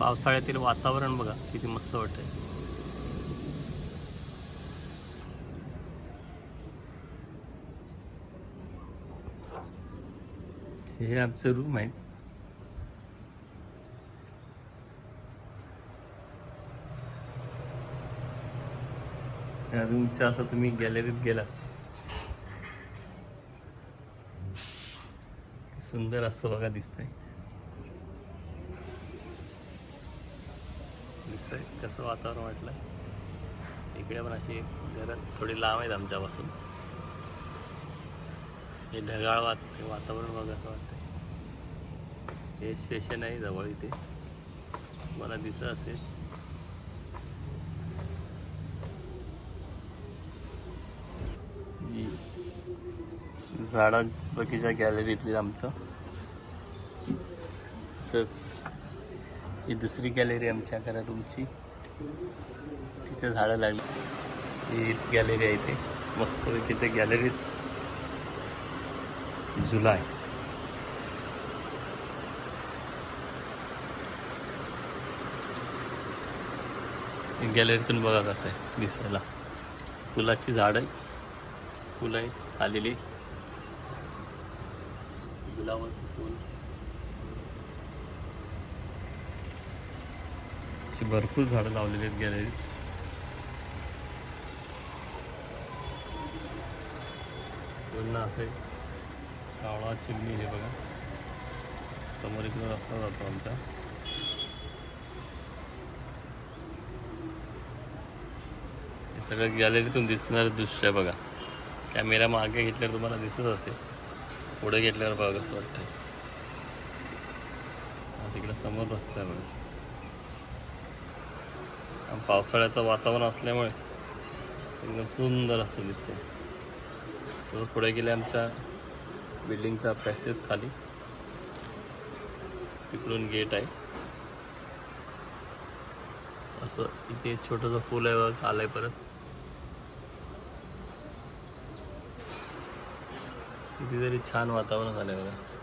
पावसाळ्यातील वातावरण बघा किती मस्त वाटतंय. हे आमचं रूम आहे. या रूमच्या असं तुम्ही गॅलरीत गेला. सुंदर असं बघा दिसतंय. दिसतंय कसं वातावरण वाटलं. इकडे पण अशी घरं थोडी लांब आहेत आमच्यापासून. हे ढगाळ वात वातावरण बघा असं वाटतंय. हे स्टेशन आहे जवळ इथे. मला दिसत असेल. ही बगीचा गॅलरीतली आमचं. तसंच. ही दुसरी गॅलरी आमच्या घरा रूमची तिथे झाडं लागली. ही गॅलरी आहे ते मस्त तिथे गॅलरीत जुलै गॅलरीतून बघा कसं आहे. दिसायला. फुलाची झाड आहे फुलं आहेत. आलेली गुलाबाचं फुल. अशी भरपूर झाडं लावलेली आहेत गॅलरीत पुन्हा असे कावळा चिमणी हे बघा. समोर इकडे रस्ता जातो आमचा हे सगळं गॅलरीतून दिसणारं दृश्य आहे बघा. कॅमेरा मागे घेतल्यावर तुम्हाला दिसत असेल. पुढे घेतल्यावर बघा असं वाटतं तिकडं तिकडे समोर रस्ता आहे बघा. पावसाळ्याचं वातावरण असल्यामुळे एकदम सुंदर असं दिसतंय. थोडं पुढे गेले आमच्या बिल्डिंगचा पॅसेज खाली. तिकडून गेट आहे. असं इथे छोटंसं फुल आहे बघ आलंय परत. कितीतरी छान वातावरण झालंय बघा.